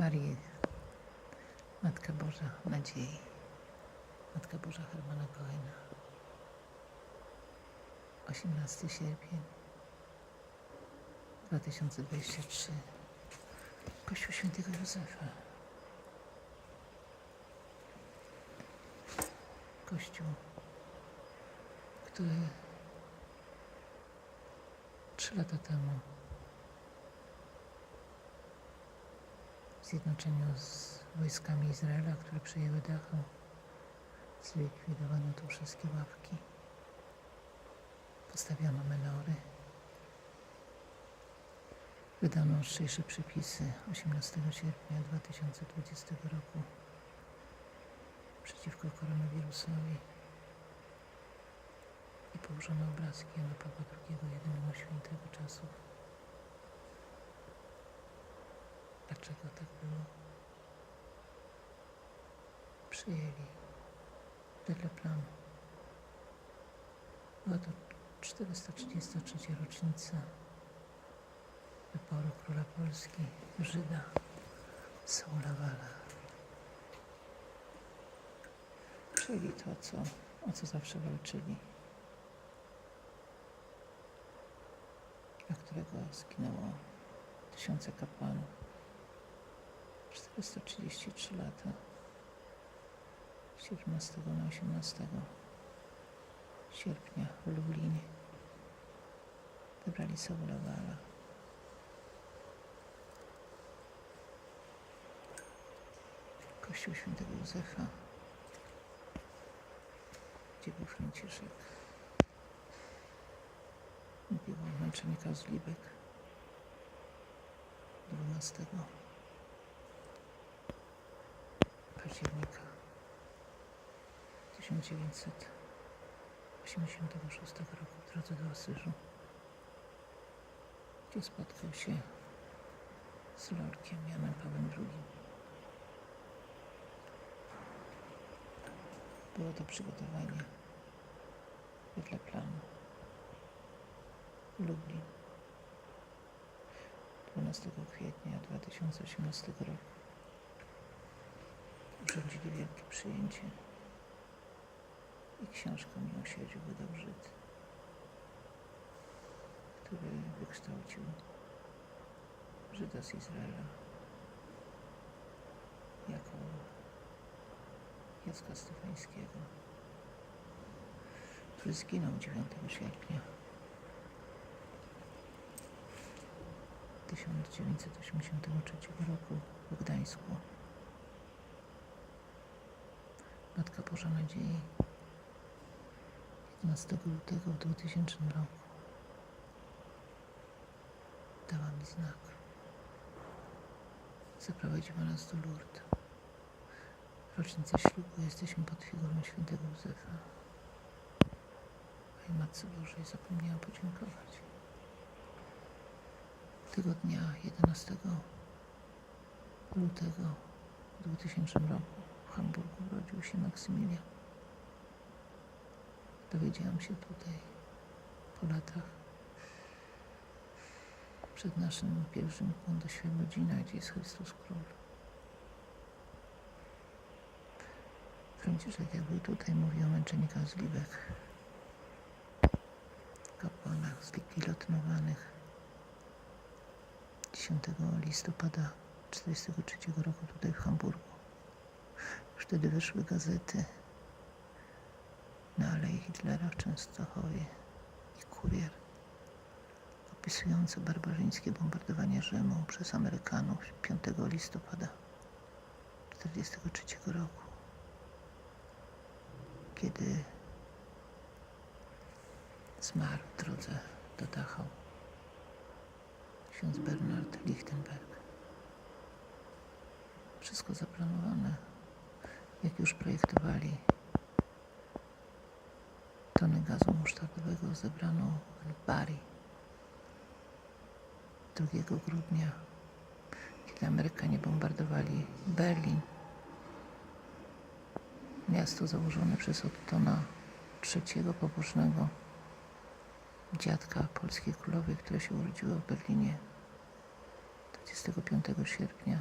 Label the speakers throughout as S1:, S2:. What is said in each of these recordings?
S1: Marii, Matka Boża Nadziei, Matka Boża Hermana Cohena. 18 sierpień 2023 Kościół Świętego Józefa. Kościół, który trzy lata temu zjednoczeniu z wojskami Izraela, które przejęły Dachau, zlikwidowano tu wszystkie ławki. Postawiono menory. Wydano ostrzejsze przepisy 18 sierpnia 2020 roku przeciwko koronawirusowi i położono obrazki Jana Pawła II, jedynego świętego czasów. Dlaczego tak było? Przyjęli wedle planu. Była to 433 rocznica wyboru króla Polski, Żyda, Saula Wala. Czyli to, co, o co zawsze walczyli. Dla którego zginęło tysiące kapłanów. 433 lata. Z 17 na 18 sierpnia w Lublinie wybrali Saula Wala. Kościół Świętego Józefa, gdzie był Franciszek. Mówił o męczennikach z Libek 12 października 1986 roku w drodze do Asyżu, gdzie spotkał się z Lorkiem Janem Pawłem II. Było to przygotowanie wedle planu. Lublin. 12 kwietnia 2018 roku urządzili wielkie przyjęcie i książkę o miłosierdziu wydał Żyd, który wykształcił Żyda z Izraela jako Jacka Stefańskiego, który zginął 9 sierpnia 1983 roku w Gdańsku. Matka Boża Nadziei 11 lutego w 2000 roku dała mi znak. Zaprowadziła nas do Lourdes. Rocznica ślubu jesteśmy pod figurą świętego Józefa. I Matce Bożej zapomniałam podziękować. Tego dnia, 11 lutego 2000 roku w Hamburgu urodził się Maksymilian. Dowiedziałam się tutaj po latach przed naszym pielgrzymką do Świebodzina, gdzie jest Chrystus Król. Franciszek, jak był tutaj, mówił o męczennikach z Libek, kapłanach zlikwidowanych 10 listopada 1943 roku tutaj w Hamburgu. Wtedy wyszły gazety na Alei Hitlera w Częstochowie i Kurier opisujące barbarzyńskie bombardowanie Rzymu przez Amerykanów 5 listopada 1943 roku, kiedy zmarł w drodze do Dachau ksiądz Bernard Lichtenberg. Wszystko zaplanowane, jak już projektowali. Tony gazu musztardowego zebrano w Bari 2 grudnia, kiedy Amerykanie bombardowali Berlin. Miasto założone przez Ottona III pobożnego dziadka polskiej królowej, która się urodziła w Berlinie 25 sierpnia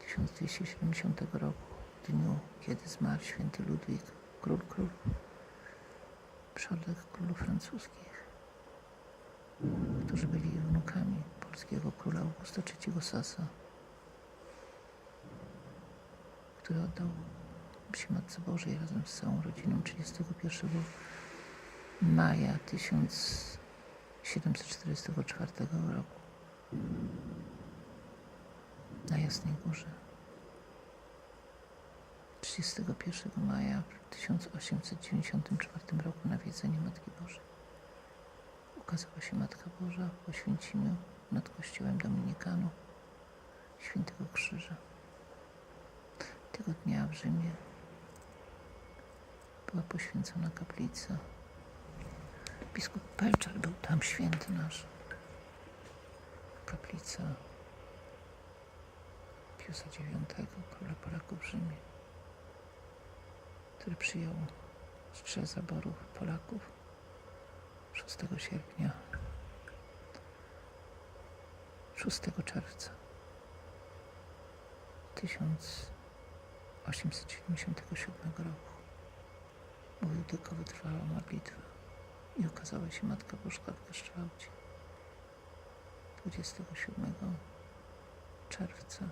S1: 1270 roku, dniu, kiedy zmarł święty Ludwik, król królów, przodek królów francuskich, którzy byli wnukami polskiego króla Augusta III Sasa, który oddał się Matce Bożej razem z całą rodziną 31 maja 1744 roku na Jasnej Górze. 31 maja w 1894 roku na wiedzenie Matki Bożej ukazała się Matka Boża w Oświęcimiu nad kościołem Dominikanów Świętego Krzyża. Tego dnia w Rzymie była poświęcona kaplica. Biskup Pelczar był tam święty nasz. Kaplica Piusa IX, króla Polaków w Rzymie, który przyjął trzech zaborów Polaków 6 sierpnia, 6 czerwca 1877 roku. Mówił tylko wytrwała modlitwa i okazała się Matka Bożka w Kaszczałcie 27 czerwca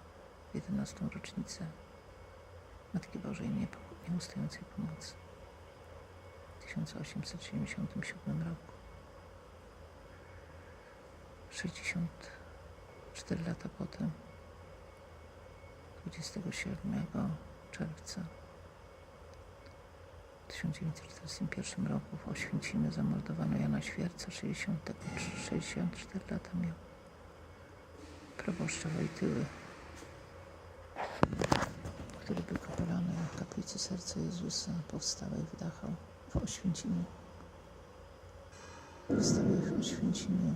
S1: w 11 rocznicę Matki Bożej niepo- nieustającej pomocy w 1877 roku. 64 lata potem 27 czerwca w 1941 roku w Oświęcimiu zamordowano Jana Świerca, 60, 64 lata miał. Proboszcza Wojtyły, który był kapelanem w kaplicy Serca Jezusa powstałej w Dachau w Oświęcimiu. Powstałej w Oświęcimiu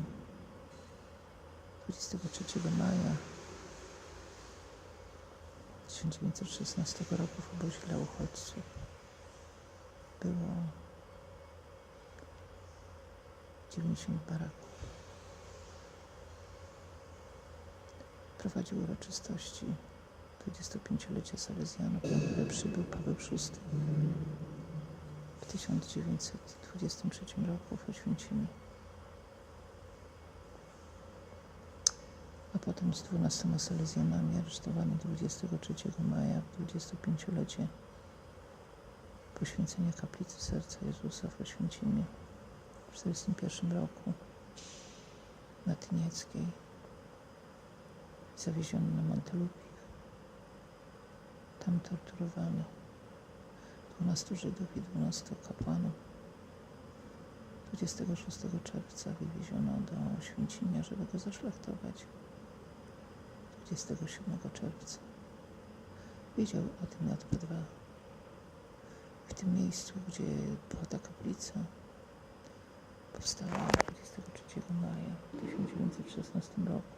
S1: 23 maja 1916 roku w obozie dla uchodźców było 90 baraków. Prowadził uroczystości 25-lecia Salezjanów, na które przybył Paweł VI w 1923 roku w Oświęcimiu. A potem z 12 Salezjanami aresztowany 23 maja w 25-lecie poświęcenia kaplicy Serca Jezusa w Oświęcimiu w 1941 roku na Tynieckiej zawieziony na Montelupich. Tam torturowano 12 Żydów i 12 kapłanów. 26 czerwca wywieziono do Oświęcimia, żeby go zaszlachtować. 27 czerwca wiedział o tym JP2 w tym miejscu, gdzie była ta kaplica, powstała 23 maja 1916 roku.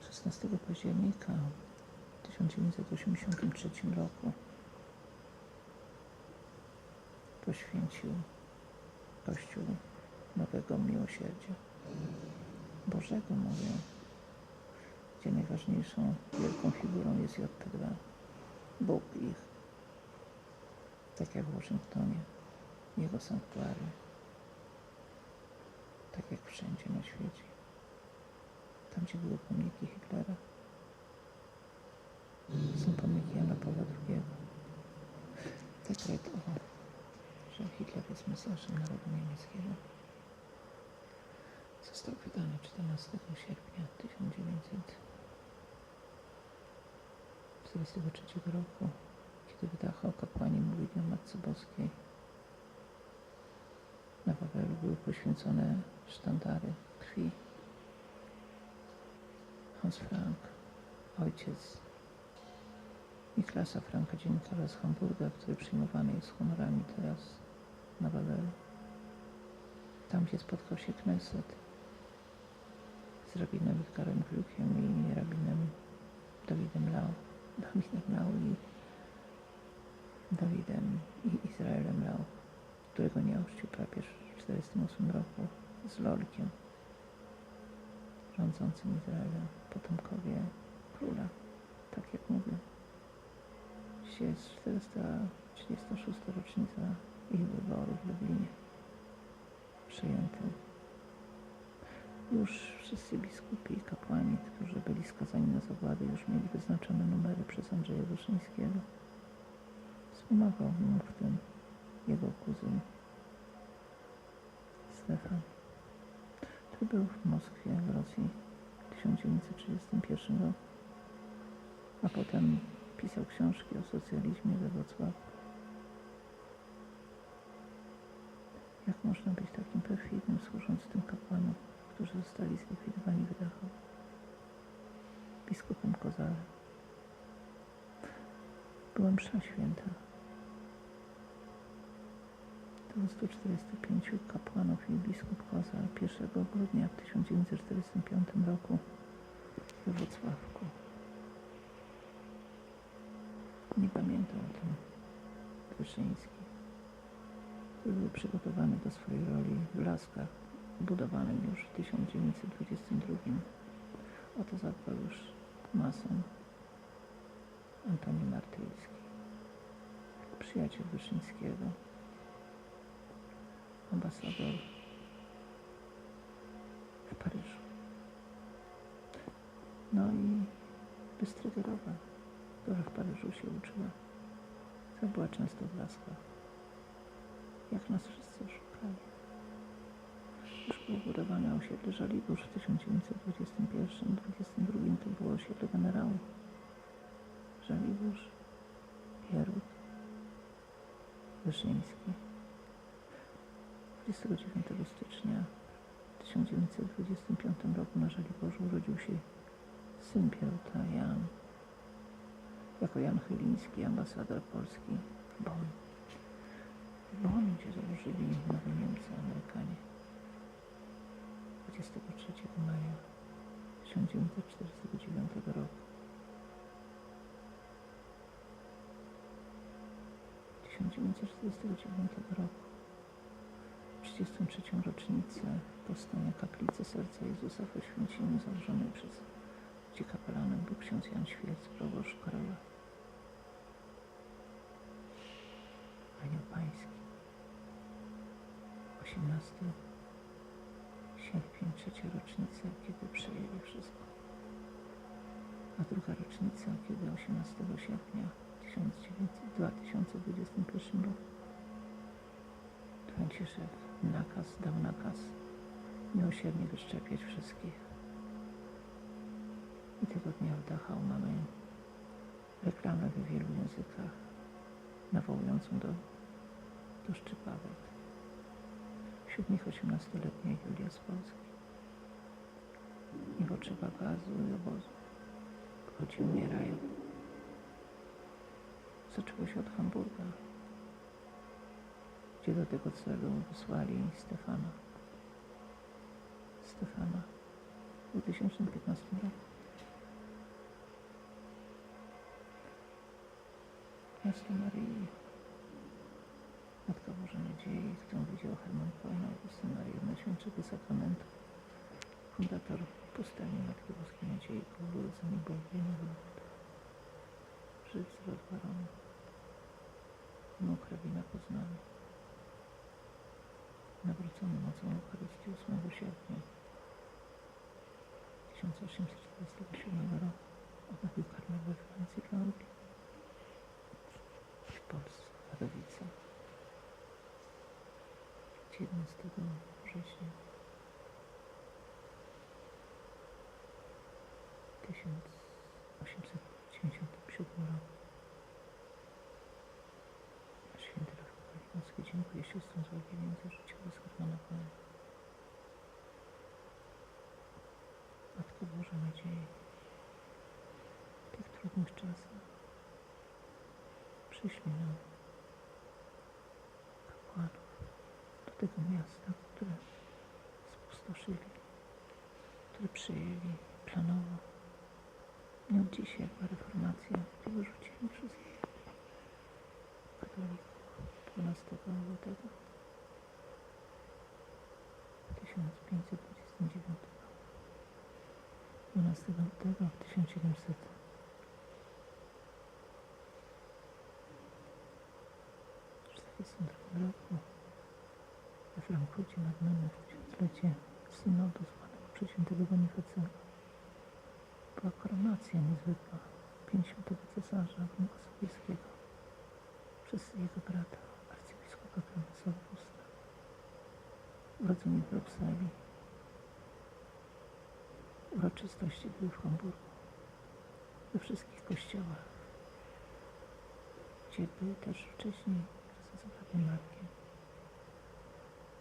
S1: 16 października 1983 roku poświęcił Kościół Nowego Miłosierdzia. Bożego mówię, gdzie najważniejszą wielką figurą jest JP2. Bóg ich tak jak w Waszyngtonie, jego sanktuarium, tak jak wszędzie na świecie, tam gdzie były pomniki Hitlera, są pomniki Jana Pawła II. Dekret o, że Hitler jest mesjaszem narodu niemieckiego został wydany 14 sierpnia 1943 roku kiedy w Dachau kapłani mówili o Matce Boskiej. Na Wawelu były poświęcone sztandary krwi. Hans Frank, ojciec Niklasa Franka, dziennikarza z Hamburga, który przyjmowany jest honorami teraz na Wawelu. Tam, gdzie spotkał się Kneset z rabinem Witkarem Gluchem i rabinem Dawidem Lau. Dawidem Lau i Dawidem i Izraelem Lau, którego nie ochrzcił papież w 1948 roku z Lolkiem, rządzącym Izraelem, potomkowie króla tak jak mówię, jest 436 rocznica ich wyboru w Lublinie. Przejęty. Już wszyscy biskupi i kapłani, którzy byli skazani na zagładę, już mieli wyznaczone numery przez Andrzeja Wyszyńskiego. Wspomagał mu w tym jego kuzyn Stefan, który był w Moskwie, w Rosji w 1931 roku, a potem pisał książki o socjalizmie we Wrocławiu. Jak można być takim perfidnym, służąc tym kapłanom, którzy zostali zlikwidowani w Dachau? Biskupem Kozarem. Była msza święta. To 145 kapłanów i biskup Kozar 1 grudnia w 1945 roku we Wrocławku. Nie pamiętam o tym. Wyszyński który był przygotowany do swojej roli w Laskach, budowanym już w 1922. Oto zadbał już mason Antoni Martyński, przyjaciel Wyszyńskiego, ambasador w Paryżu. No i Bystrygerowa, która w Paryżu się uczyła, która była często w Laskach jak nas wszyscy szukali. Już było budowane osiedle Żoliborz w 1921-22 to było osiedle generałów. Żoliborz, Pierut, Wyszyński. 29 stycznia w 1925 roku na Żoliborzu urodził się syn Pieruta, Jan, jako Jan Chyliński, ambasador Polski w Bonn. W Bondzie założyli nowe Niemcy, Amerykanie. 23 maja 1949 roku. 1949 roku, 33. rocznicę powstania kaplicy Serca Jezusa w Oświęcimiu założonej przez gdzie kapelanem był ksiądz Jan Świec, proboszcz. 18 sierpień, trzecia rocznica, kiedy przejęli wszystko. A druga rocznica, kiedy 18 sierpnia 2021 roku Franciszek nakaz, dał nakaz miłosiernie wyszczepiać wszystkich. I tego dnia w Dachau mamy reklamę w wielu językach nawołującą do, do szczepawek. Wśród nich 18-letnia Julia z Polski. Nie potrzeba gazu i obozu. Choć umierają. Zaczęło się od Hamburga, gdzie do tego celu wysłali Stefana. Stefana w 2015 roku. Miasto Maryi Boża Nadziei, którą widział Herman Cohen, Augustyn Maria Najświętszego Sakramentu, fundator pustelni Matki Boskiej Nadziei, Kołowrodzeni Bogiem Żyd z Rozwaronu, wnuk hrabina Poznania, nawrócony mocą Eucharystii 8 sierpnia 1847 roku odnowił karmę we Francji dla Ruki w Polsce, w Radowicach. 11 września 1897 roku. Święty Rafał Kalinowski dziękuję siostrom za ogienięcie życiowe z Hetmana Koena. Matko Boża Nadziei, w tych trudnych czasach przyślij nam tego miasta, które spustoszyli, które przyjęli, planowo. No, Nie od dzisiaj była reformacja i wyrzucili wszystkich katolików 12 lutego. 1529 12 lutego. 1700 w roku nad Menem w tysiąclecie synodu zwanego przez świętego Bonifacego. Była koronacja niezwykła pięćdziesiątego cesarza Rzymka Sobieskiego przez jego brata, arcybiskupa Klemesa Augusta, urodzony w Brukseli. Uroczystości były w Hamburgu, we wszystkich kościołach, gdzie był też wcześniej razem z bratem Markiem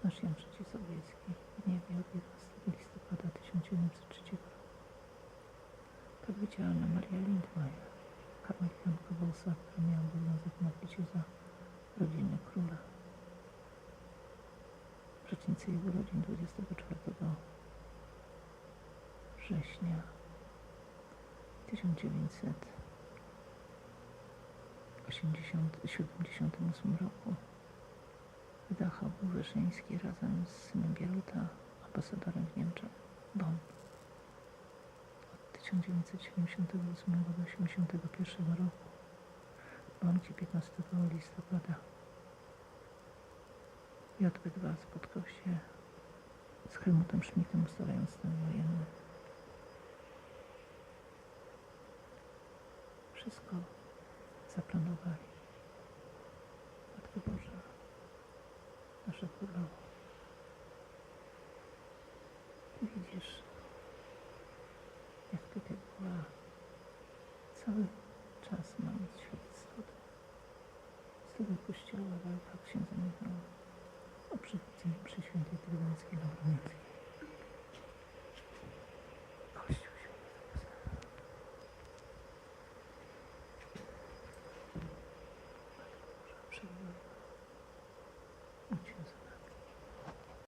S1: nasz Jan III Sobieski w niebie od 11 listopada 1903 roku. Tak wydzielana Maria Lindmajer, karmelitanka Wolsa, która miała obowiązek modlić się za rodzinę króla. W rocznicy jego urodzin 24 września 1978 roku wydachał Wyszyński razem z synem Bieruta, ambasadorem w Niemczech, Bonn. Od 1978 do 1981 roku gdzie 15 listopada JP2 spotkał się z Helmutem Schmidtem ustalając stan wojenny. Wszystko zaplanowali. Matko Boża, Ty widzisz, jak tutaj była cały czas mamy świadectwo z tego kościoła walka księdza Michała o przywódzeniu przy świętej Trydenckiej Dobronieckiej.